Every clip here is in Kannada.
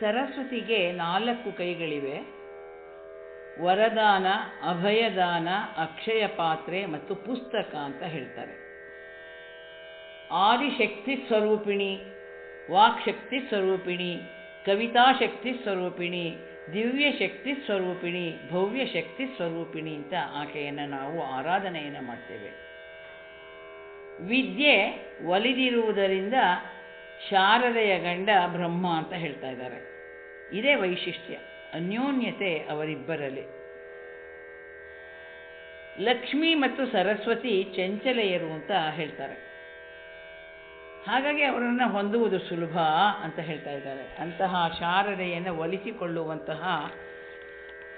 ಸರಸ್ವತಿಗೆ ನಾಲ್ಕು ಕೈಗಳಿವೆ. ವರದಾನ, ಅಭಯದಾನ, ಅಕ್ಷಯ ಪಾತ್ರೆ ಮತ್ತು ಪುಸ್ತಕ ಅಂತ ಹೇಳ್ತಾರೆ. ಆದಿಶಕ್ತಿ ಸ್ವರೂಪಿಣಿ, ವಾಕ್ಶಕ್ತಿ ಸ್ವರೂಪಿಣಿ ಕವಿತಾಶಕ್ತಿ ಸ್ವರೂಪಿಣಿ, ದಿವ್ಯ ಶಕ್ತಿ ಸ್ವರೂಪಿಣಿ, ಭವ್ಯ ಶಕ್ತಿ ಸ್ವರೂಪಿಣಿ ಅಂತ ಆಕೆಯನ್ನು ನಾವು ಆರಾಧನೆಯನ್ನು ಮಾಡ್ತೇವೆ. ವಿದ್ಯೆ ಒಲಿದಿರುವುದರಿಂದ ಶಾರದೆಯ ಗಂಡ ಬ್ರಹ್ಮ ಅಂತ ಹೇಳ್ತಾ ಇದ್ದಾರೆ. ಇದೇ ವೈಶಿಷ್ಟ್ಯ, ಅನ್ಯೋನ್ಯತೆ ಅವರಿಬ್ಬರಲ್ಲಿ. ಲಕ್ಷ್ಮಿ ಮತ್ತು ಸರಸ್ವತಿ ಚಂಚಲೆಯರು ಅಂತ ಹೇಳ್ತಾರೆ. ಹಾಗಾಗಿ ಅವರನ್ನು ಹೊಂದುವುದು ಸುಲಭ ಅಂತ ಹೇಳ್ತಾ ಇದ್ದಾರೆ. ಅಂತಹ ಶಾರದೆಯನ್ನು ಒಲಿಸಿಕೊಳ್ಳುವಂತಹ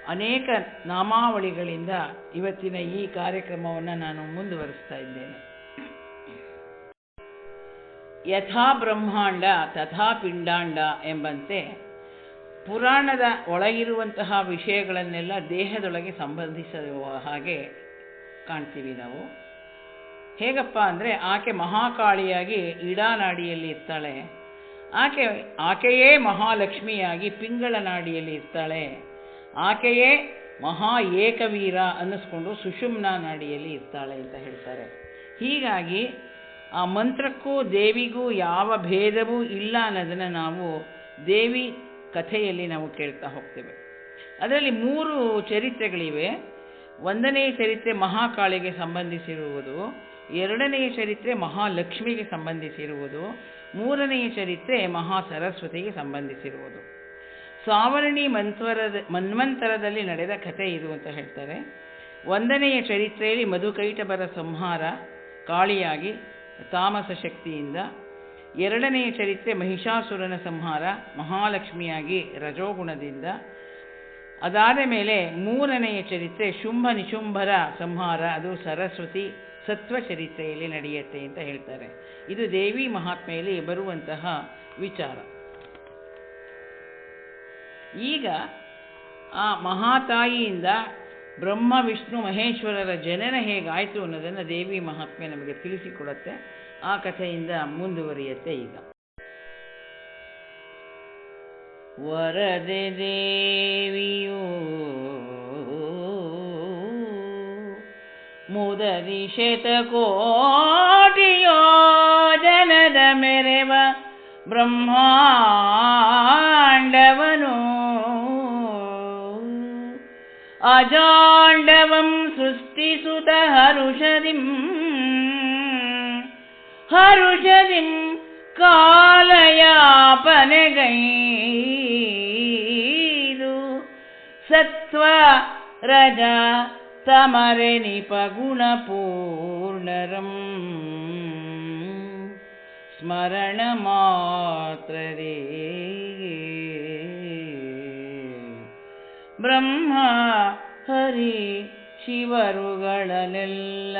ಅನೇಕ ನಾಮಾವಳಿಗಳಿಂದ ಇವತ್ತಿನ ಈ ಕಾರ್ಯಕ್ರಮವನ್ನು ನಾನು ಮುಂದುವರಿಸ್ತಾ ಇದ್ದೇನೆ. ಯಥಾ ಬ್ರಹ್ಮಾಂಡ, ತಥಾ ಪಿಂಡಾಂಡ ಎಂಬಂತೆ ಪುರಾಣದ ಒಳಗಿರುವಂತಹ ವಿಷಯಗಳನ್ನೆಲ್ಲ ದೇಹದೊಳಗೆ ಸಂಬಂಧಿಸುವ ಹಾಗೆ ಕಾಣ್ತೀವಿ ನಾವು. ಹೇಗಪ್ಪ ಅಂದರೆ ಆಕೆ ಮಹಾಕಾಳಿಯಾಗಿ ಇಡಾನಾಡಿಯಲ್ಲಿ ಇರ್ತಾಳೆ. ಆಕೆ, ಆಕೆಯೇ ಮಹಾಲಕ್ಷ್ಮಿಯಾಗಿ ಪಿಂಗಳ ನಾಡಿಯಲ್ಲಿ ಇರ್ತಾಳೆ. ಆಕೆಯೇ ಮಹಾ ಏಕವೀರ ಅನ್ನಿಸ್ಕೊಂಡು ಸುಷುಮ್ನ ನಾಡಿಯಲ್ಲಿ ಇರ್ತಾಳೆ ಅಂತ ಹೇಳ್ತಾರೆ. ಹೀಗಾಗಿ ಆ ಮಂತ್ರಕ್ಕೂ ದೇವಿಗೂ ಯಾವ ಭೇದವೂ ಇಲ್ಲ ಅನ್ನೋದನ್ನು ನಾವು ದೇವಿ ಕಥೆಯಲ್ಲಿ ನಾವು ಕೇಳ್ತಾ ಹೋಗ್ತೇವೆ. ಅದರಲ್ಲಿ ಮೂರು ಚರಿತ್ರೆಗಳಿವೆ. ಒಂದನೇ ಚರಿತ್ರೆ ಮಹಾಕಾಳಿಗೆ ಸಂಬಂಧಿಸಿರುವುದು ಎರಡನೆಯ ಚರಿತ್ರೆ ಮಹಾಲಕ್ಷ್ಮಿಗೆ ಸಂಬಂಧಿಸಿರುವುದು ಮೂರನೆಯ ಚರಿತ್ರೆ ಮಹಾ ಸರಸ್ವತಿಗೆ ಸಂಬಂಧಿಸಿರುವುದು. ಸಾವರಣಿ ಮಂತ್ವರದ, ಮನ್ವಂತರದಲ್ಲಿ ನಡೆದ ಕಥೆ ಇದು ಅಂತ ಹೇಳ್ತಾರೆ. ಒಂದನೆಯ ಚರಿತ್ರೆಯಲ್ಲಿ ಮಧುಕೈಟಬರ ಸಂಹಾರ, ಕಾಳಿಯಾಗಿ ತಾಮಸ ಶಕ್ತಿಯಿಂದ ಎರಡನೆಯ ಚರಿತ್ರೆ ಮಹಿಷಾಸುರನ ಸಂಹಾರ ಮಹಾಲಕ್ಷ್ಮಿಯಾಗಿ ರಜೋಗುಣದಿಂದ. ಅದಾದ ಮೇಲೆ ಮೂರನೆಯ ಚರಿತ್ರೆ ಶುಂಭ ನಿಶುಂಭರ ಸಂಹಾರ, ಅದು ಸರಸ್ವತಿ ಸತ್ವ ಚರಿತ್ರೆಯಲ್ಲಿ ನಡೆಯುತ್ತೆ ಅಂತ ಹೇಳ್ತಾರೆ. ಇದು ದೇವಿ ಮಹಾತ್ಮೆಯಲ್ಲಿ ಬರುವಂತಹ ವಿಚಾರ. ಈಗ ಆ ಮಹಾತಾಯಿಯಿಂದ ಬ್ರಹ್ಮ, ವಿಷ್ಣು, ಮಹೇಶ್ವರರ ಜನನ ಹೇಗಾಯಿತು ಅನ್ನೋದನ್ನು ದೇವಿ ಮಹಾತ್ಮೆ ನಮಗೆ ತಿಳಿಸಿಕೊಡುತ್ತೆ. ಆ ಕಥೆಯಿಂದ ಮುಂದುವರಿಯುತ್ತೆ ಈಗ. ವರದೆ ದೇವಿಯು ಮುದರಿ ಶತಕೋಟಿಯೋ ಜನದ ಮೆರೆವ ಬ್ರಹ್ಮಾಂಡವನು अजाण्डवम् सृष्टिसुत हरुषदिम् हरुषदिम् कालयापनगैरु। सत्त्व रजा समरनिपगुणपूर्णरम् निपगुण ಬ್ರಹ್ಮ ಹರಿ ಶಿವರುಗಳನ್ನೆಲ್ಲ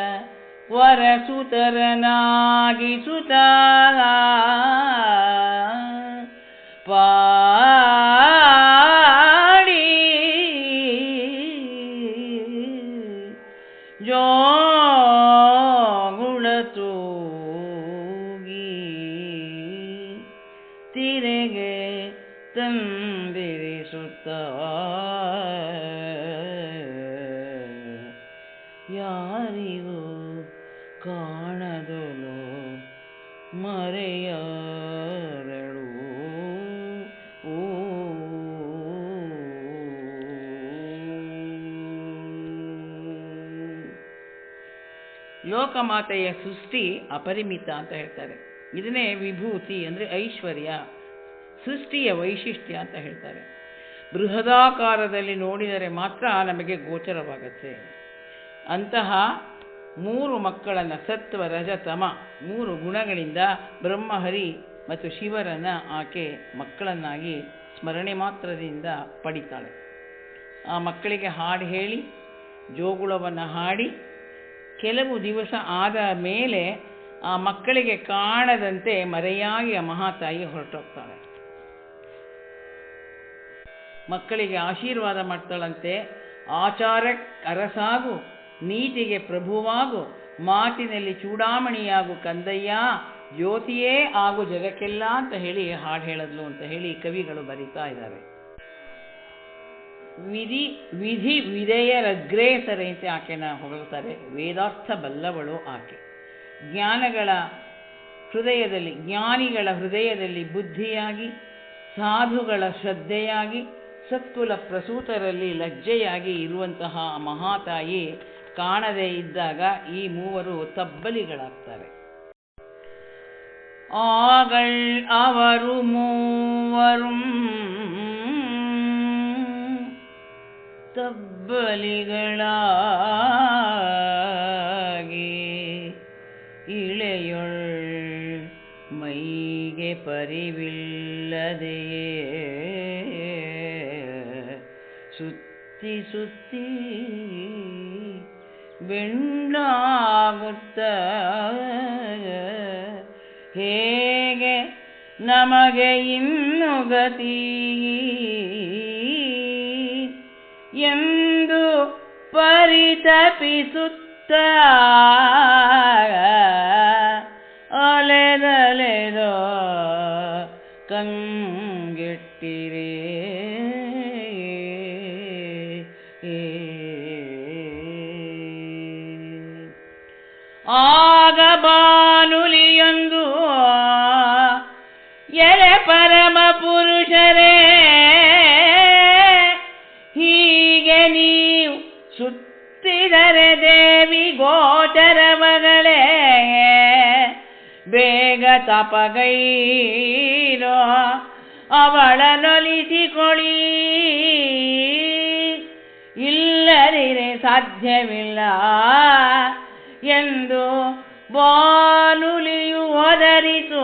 ವರಸುತರನಾಗಿಸುತ್ತ ಪಾಡಿ ಜೋಗುಳತೂಗಿ ತಿರೆಗೆ ತಂದಿರಿಸುತ್ತ ಯಾರಿಗೂ ಕಾಣದಲು ಮರೆಯರಳು. ಲೋಕಮಾತೆಯ ಸೃಷ್ಟಿ ಅಪರಿಮಿತ ಅಂತ ಹೇಳ್ತಾರೆ. ಇದನ್ನೇ ವಿಭೂತಿ ಅಂದರೆ ಐಶ್ವರ್ಯ. ಸೃಷ್ಟಿಯ ವೈಶಿಷ್ಟ್ಯ ಅಂತ ಹೇಳ್ತಾರೆ. ಬೃಹದಾಕಾರದಲ್ಲಿ ನೋಡಿದರೆ ಮಾತ್ರ ನಮಗೆ ಗೋಚರವಾಗುತ್ತೆ. ಅಂತಹ ಮೂರು ಮಕ್ಕಳನ್ನು ಸತ್ವ ರಜತಮ ಮೂರು ಗುಣಗಳಿಂದ ಬ್ರಹ್ಮಹರಿ ಮತ್ತು ಶಿವರನ್ನು ಆಕೆ ಮಕ್ಕಳನ್ನಾಗಿ ಸ್ಮರಣೆ ಮಾತ್ರದಿಂದ ಪಡಿತಾಳೆ. ಆ ಮಕ್ಕಳಿಗೆ ಹಾಡು ಹೇಳಿ, ಜೋಗುಳವನ್ನು ಹಾಡಿ, ಕೆಲವು ದಿವಸ ಆದ ಮೇಲೆ ಆ ಮಕ್ಕಳಿಗೆ ಕಾಣದಂತೆ ಮರೆಯಾಗಿ ಆ ಮಹಾತಾಯಿ ಹೊರಟೋಗ್ತಾಳೆ. ಮಕ್ಕಳಿಗೆ ಆಶೀರ್ವಾದ ಮಾಡ್ತಾಳಂತೆ. ಆಚಾರ ಅರಸಾಗು, ನೀತಿಗೆ ಪ್ರಭುವಾಗು, ಮಾತಿನಲ್ಲಿ ಚೂಡಾಮಣಿಯಾಗು ಕಂದಯ್ಯ, ಜ್ಯೋತಿಯೇ ಆಗು ಜಗಕ್ಕೆಲ್ಲ ಅಂತ ಹೇಳಿ ಹಾಡು ಹೇಳದ್ಲು ಅಂತ ಹೇಳಿ ಕವಿಗಳು ಬರೀತಾ ಇದ್ದಾರೆ ವಿಧಿ ವಿಧಿ ವಿಧೇಯರಗ್ರೇಸರೆ ಅಂತ ಆಕೆನ ಹೊಗಳ್ತಾರೆ. ವೇದಾರ್ಥ ಬಲ್ಲವಳು ಆಕೆ. ಜ್ಞಾನಗಳ ಹೃದಯದಲ್ಲಿ, ಜ್ಞಾನಿಗಳ ಹೃದಯದಲ್ಲಿ ಬುದ್ಧಿಯಾಗಿ, ಸಾಧುಗಳ ಶ್ರದ್ಧೆಯಾಗಿ ಸತ್ಕುಲ ಪ್ರಸೂತರಲ್ಲಿ ಲಜ್ಜೆಯಾಗಿ ಇರುವಂತಹ ಮಹಾತಾಯಿ ಕಾಣದೇ ಇದ್ದಾಗ ಈ ಮೂವರು ತಬ್ಬಲಿಗಳಾಗ್ತಾರೆ. ಆಗಳ್ ಅವರು ಮೂವರು ತಬ್ಬಲಿಗಳಾಗಿ ಇಳೆಯೊಳ್ ಮೈಗೆ ಪರಿವಿಲ್ಲದೆಯೇ? ಸುತ್ತಿ ಬೆಣ್ಣಾಗುತ್ತ ಹೇಗೆ ನಮಗೆ ಇನ್ನು ಗತಿ? ಎಂದು ಪರಿತಪಿಸುತ್ತ ಅಲೆದಲೆದೋ ಕಂಗೆಟ್ಟಿರೇ. ಆಗ ಬಾನುಲಿಯೊಂದು ಎಲೆ ಪರಮ ಪುರುಷರೇ, ಹೀಗೆ ನೀವು ಸುತ್ತಿದರೆ ದೇವಿ ಗೋಚರ ಮಗಳೇ, ಬೇಗ ತಪಗೈರೋ ನೊಲಿಸಿಕೊಳ್ಳಿ ಇಲ್ಲದಿರೆ ಸಾಧ್ಯವಿಲ್ಲ ಎಂದು ಬಾನುಲಿಯು ಒದರಿಸೋ.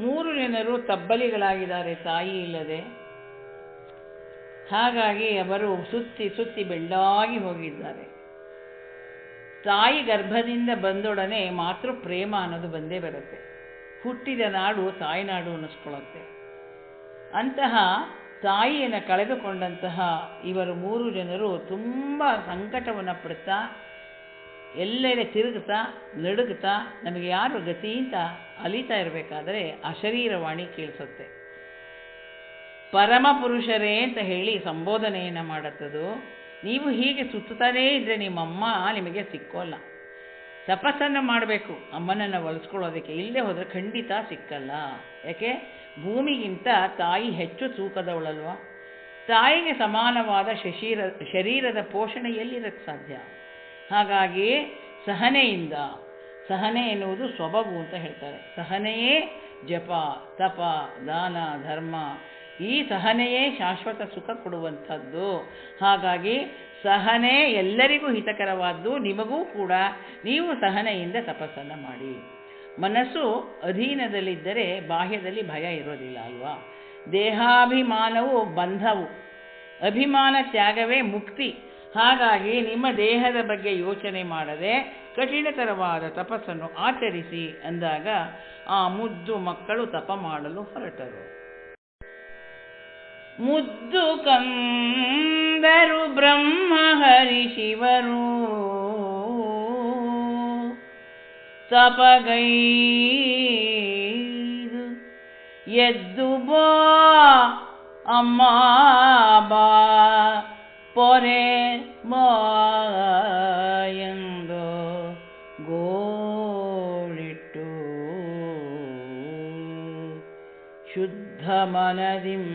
ಮೂರು ಜನರು ತಬ್ಬಲಿಗಳಾಗಿದ್ದಾರೆ, ತಾಯಿ ಇಲ್ಲದೆ. ಹಾಗಾಗಿ ಅವರು ಸುತ್ತಿ ಸುತ್ತಿ ಬೆಳ್ಳಾಗಿ ಹೋಗಿದ್ದಾರೆ. ತಾಯಿ ಗರ್ಭದಿಂದ ಬಂದೊಡನೆ ಮಾತೃ ಪ್ರೇಮ ಅನ್ನೋದು ಬಂದೇ ಬರುತ್ತೆ. ಹುಟ್ಟಿದ ನಾಡು ತಾಯ್ನಾಡು ಅನ್ನಿಸ್ಕೊಳ್ಳುತ್ತೆ. ಅಂತಹ ತಾಯಿಯನ್ನು ಕಳೆದುಕೊಂಡಂತಹ ಇವರು ಮೂರು ಜನರು ತುಂಬ ಸಂಕಟವನ್ನು ಪಡ್ತಾ ಎಲ್ಲೆಡೆ ತಿರುಗುತ್ತಾ ನಡುಗುತ್ತಾ ನಮಗೆ ಯಾರು ಗತಿ ಅಂತ ಅಲಿತಾ ಇರಬೇಕಾದ್ರೆ ಅಶರೀರವಾಣಿ ಕೇಳಿಸುತ್ತೆ. ಪರಮ ಪುರುಷರೇ ಅಂತ ಹೇಳಿ ಸಂಬೋಧನೆಯನ್ನು ಮಾಡುತ್ತದು. ನೀವು ಹೀಗೆ ಸುತ್ತುತ್ತಾನೇ ಇದ್ದರೆ ನಿಮ್ಮಮ್ಮ ನಿಮಗೆ ಸಿಕ್ಕೋಲ್ಲ ತಪಸ್ಸನ್ನು ಮಾಡಬೇಕು, ಅಮ್ಮನನ್ನು ಒಲಿಸ್ಕೊಳ್ಳೋದಕ್ಕೆ ಇಲ್ಲೇ ಹೋದರೆ ಖಂಡಿತ ಸಿಕ್ಕಲ್ಲ. ಯಾಕೆ? ಭೂಮಿಗಿಂತ ತಾಯಿ ಹೆಚ್ಚು ತೂಕದವಳಲ್ವ? ತಾಯಿಗೆ ಸಮಾನವಾದ ಶಶೀರ, ಶರೀರದ ಪೋಷಣೆ ಎಲ್ಲಿರಕ್ಕೆ ಸಾಧ್ಯ? ಹಾಗಾಗಿ ಸಹನೆಯಿಂದ, ಸಹನೆ ಎನ್ನುವುದು ಸೊಬಗು ಅಂತ ಹೇಳ್ತಾರೆ. ಸಹನೆಯೇ ಜಪ, ತಪ, ದಾನ, ಧರ್ಮ, ಈ ಸಹನೆಯೇ ಶಾಶ್ವತ ಸುಖ ಕೊಡುವಂಥದ್ದು. ಹಾಗಾಗಿ ಸಹನೆ ಎಲ್ಲರಿಗೂ ಹಿತಕರವಾದ್ದು ನಿಮಗೂ ಕೂಡ. ನೀವು ಸಹನೆಯಿಂದ ತಪಸ್ಸನ್ನು ಮಾಡಿ. ಮನಸ್ಸು ಅಧೀನದಲ್ಲಿದ್ದರೆ ಬಾಹ್ಯದಲ್ಲಿ ಭಯ ಇರೋದಿಲ್ಲ ಅಲ್ವಾ? ದೇಹಾಭಿಮಾನವು ಬಂಧವು. ಅಭಿಮಾನ ತ್ಯಾಗವೇ ಮುಕ್ತಿ. ಹಾಗಾಗಿ ನಿಮ್ಮ ದೇಹದ ಬಗ್ಗೆ ಯೋಚನೆ ಮಾಡದೆ ಕಠಿಣತರವಾದ ತಪಸ್ಸನ್ನು ಆಚರಿಸಿ ಅಂದಾಗ ಆ ಮುದ್ದು ಮಕ್ಕಳು ತಪ ಮಾಡಲು ಹೊರಟರು. ಮುದ್ದು ಕಂದರು ಬ್ರಹ್ಮ ಹರಿ ಶಿವರು. ತಪಗೈದು ಎದ್ದು ಬಾ ಅಮ್ಮ ಬಾ ಪೊರೆ ಬಾ ಎಂದು ಗೋಳಿಟ್ಟು. ಶುದ್ಧ ಮನದಿಂ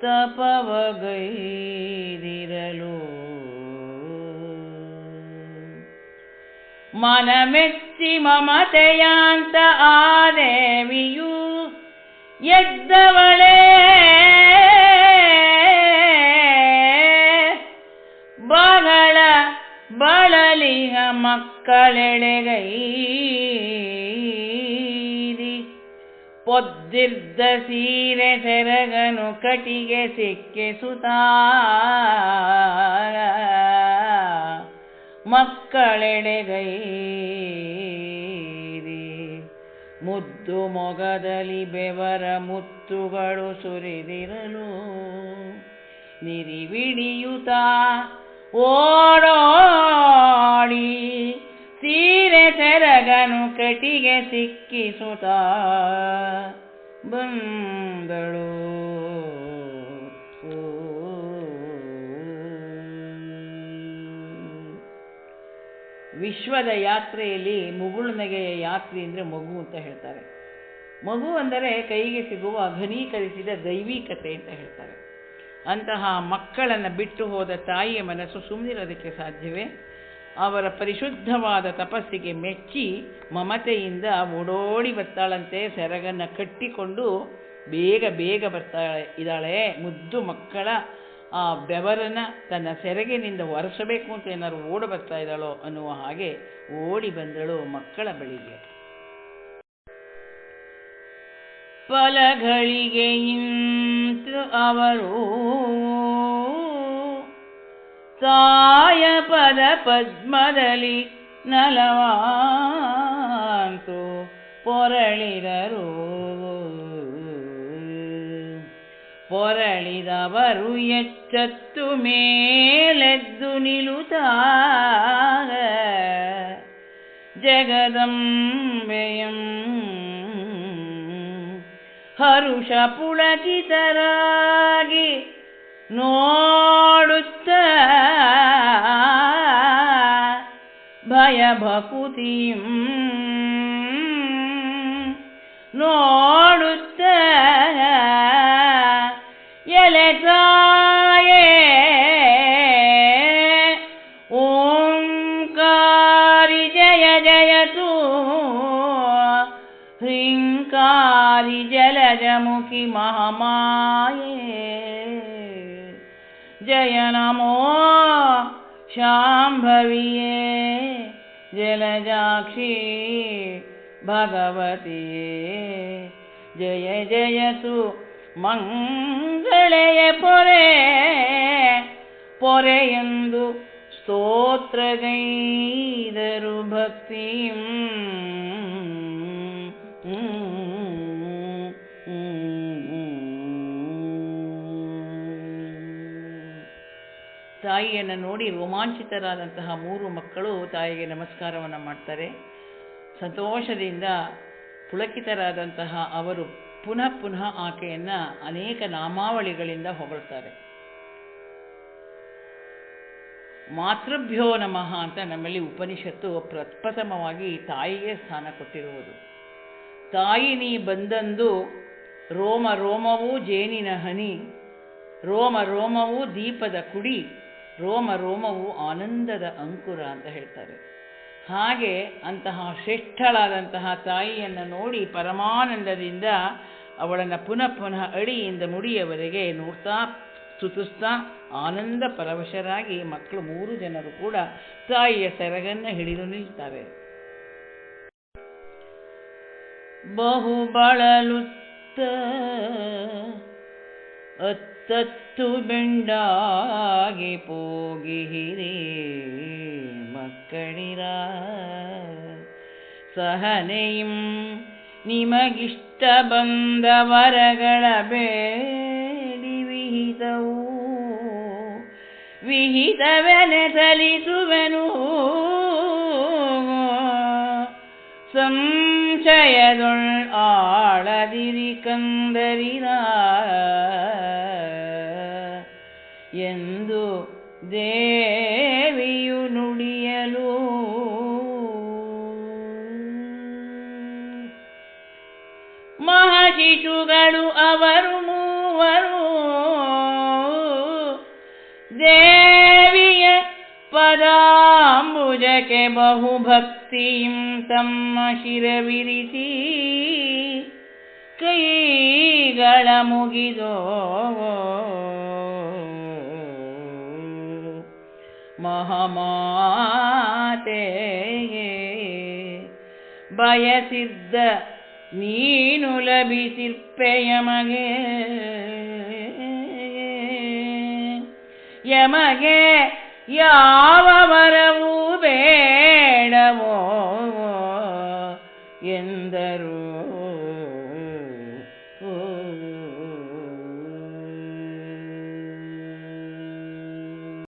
ತಪವಗೈದಿರಲು ಮನಮೆಚ್ಚಿ ಮಮತೆಯಾಂತ ಆ ದೇವಿಯು ಎದ್ದವಳೇ. ಬಹಳ ಬಳಲಿಗ ಮಕ್ಕಳೆಳೆಗೈ ಪೊದ್ದಿರ್ದ ಸೀರೆ ಸೆರಗನು ಕಟಿಗೆ ಸಿಕ್ಕಿಸುತ್ತ ಮಕ್ಕಳೆಡೆಗೈರಿ. ಮುದ್ದು ಮೊಗದಲ್ಲಿ ಬೆವರ ಮುತ್ತುಗಳು ಸುರಿದಿರಲು. ನಿರಿವಿಡಿಯುತ ಓಡೋಡಿ ಸೀರೆ ತೆರಗನು ಕಟಿಗೆ ಸಿಕ್ಕಿಸುತ್ತ ಬಂದಳು. ವಿಶ್ವದ ಯಾತ್ರೆಯಲ್ಲಿ ಮುಗುಳ್ನಗೆಯ ಯಾತ್ರೆ ಅಂದರೆ ಮಗು ಅಂತ ಹೇಳ್ತಾರೆ. ಮಗು ಅಂದರೆ ಕೈಗೆ ಸಿಗುವ ಘನೀಕರಿಸಿದ ದೈವಿಕತೆ ಅಂತ ಹೇಳ್ತಾರೆ. ಅಂತಹ ಮಕ್ಕಳನ್ನು ಬಿಟ್ಟು ಹೋದ ತಾಯಿಯ ಮನಸ್ಸು ಸುಮ್ಮನಿರೋದಕ್ಕೆ ಸಾಧ್ಯವೇ? ಅವರ ಪರಿಶುದ್ಧವಾದ ತಪಸ್ಸಿಗೆ ಮೆಚ್ಚಿ ಮಮತೆಯಿಂದ ಓಡೋಡಿ ಬರ್ತಾಳಂತೆ, ಸೆರಗನ್ನು ಕಟ್ಟಿಕೊಂಡು ಬೇಗ ಬೇಗ ಬರ್ತಾಳೆ, ಇದ್ದಾಳೆ ಮುದ್ದು ಮಕ್ಕಳ ಆ ಬೆವರನ್ನ ತನ್ನ ಸೆರಗಿನಿಂದ ಒರೆಸಬೇಕು ಅಂತ ಏನಾದ್ರು ಓಡಿ ಬರ್ತಾ ಇದ್ದಾಳೋ ಅನ್ನುವ ಹಾಗೆ ಓಡಿ ಬಂದಳು ಮಕ್ಕಳ ಬಳಿಗೆ. ಫಲಗಳಿಗೆ ಇಂತು ಅವರು ತಾಯ ಪದ ಪದ್ಮದಲ್ಲಿ ನಲವಾಂತು ಪೊರಳಿದರು. ಪೊರಳಿದವರು ಎಚ್ಚತ್ತು ಮೇಲೆದ್ದು ನಿಲುತಾಗ ಜಗದಂಬೆಯಂ ಹರುಷ ಪುಳಕಿತರಾಗಿ ನೋಡುತ್ತ ಭಯ ಭಕುತಿಂ ನೋಡುತ್ತ जलजमुखि महामाये। जय नमो शाम्भविये जलजाक्षी भगवते। जय जयसु मङ्गलय पोरे। पोरयन्तु स्तोत्रगैदरुभक्तिम् ತಾಯಿಯನ್ನು ನೋಡಿ ರೋಮಾಂಚಿತರಾದಂತಹ ಮೂರು ಮಕ್ಕಳು ತಾಯಿಗೆ ನಮಸ್ಕಾರವನ್ನು ಮಾಡ್ತಾರೆ. ಸಂತೋಷದಿಂದ ಪುಳಕಿತರಾದಂತಹ ಅವರು ಪುನಃ ಪುನಃ ಆಕೆಯನ್ನು ಅನೇಕ ನಾಮಾವಳಿಗಳಿಂದ ಹೊಗಳ್ತಾರೆ. ಮಾತೃಭ್ಯೋ ನಮಃ ಅಂತ ನಮ್ಮಲ್ಲಿ ಉಪನಿಷತ್ತು ಪ್ರಪ್ರಥಮವಾಗಿ ತಾಯಿಗೆ ಸ್ಥಾನ ಕೊಟ್ಟಿರುವುದು. ತಾಯಿ ನೀ ಬಂದಂದು ರೋಮ ರೋಮವೂ ಜೇನಿನ ಹನಿ, ರೋಮ ರೋಮವೂ ದೀಪದ ಕುಡಿ ರೋಮ ರೋಮವು ಆನಂದದ ಅಂಕುರ ಅಂತ ಹೇಳ್ತಾರೆ. ಹಾಗೆ ಅಂತಹ ಶ್ರೇಷ್ಠಳಾದಂತಹ ತಾಯಿಯನ್ನು ನೋಡಿ ಪರಮಾನಂದದಿಂದ ಅವಳನ್ನು ಪುನಃ ಪುನಃ ಅಡಿಯಿಂದ ಮುಡಿಯವರೆಗೆ ನೋಡ್ತಾ ಸ್ತುತಿಸ್ತಾ ಆನಂದ ಪರವಶರಾಗಿ ಮಕ್ಕಳು ಮೂರು ಜನರು ಕೂಡ ತಾಯಿಯ ಸೆರಗನ್ನು ಹಿಡಿದು ನಿಲ್ತಾರೆ. ಬಹು ಬಳಲುತ್ತ ಅತ್ತತ್ತು ಬೆಂಡಾಗಿ ಪೋಗಿಹಿರಿ ಮಕ್ಕಳಿರ ಸಹನೆಯಂ ನಿಮಗಿಷ್ಟ ಬಂದ ವರಗಳ ಬೇಡಿ ವಿಹಿತವು. ವಿಹಿತವೆನೆ ಸಲಿಸುವೆನು ಸಂಶಯದೊಳ್ ಆಳದಿರಿ ಕಂದರಿರ ಎಂದು ದೇವಿಯು ನುಡಿಯಲು. ಮಹಶಿಶುಗಳು ಅವರು ಮೂವರು. ದೇವಿಯ ಪದಾಂಬುಜಕ್ಕೆ ಬಹುಭಕ್ತಿಂ ತಮ್ಮ ಶಿರವಿರಿಸಿ. ಕೈಗಳ ಮುಗಿದೋ ಮಾತೆ ಬಯಸಿದ್ದ ನೀನು ಲಭಿಸಿರ್ಪೆಯ ಮಗೆ ಯಮಗೆ ಯಾವ ಮರವೂ ಬೇಡವೋ ಎಂದರು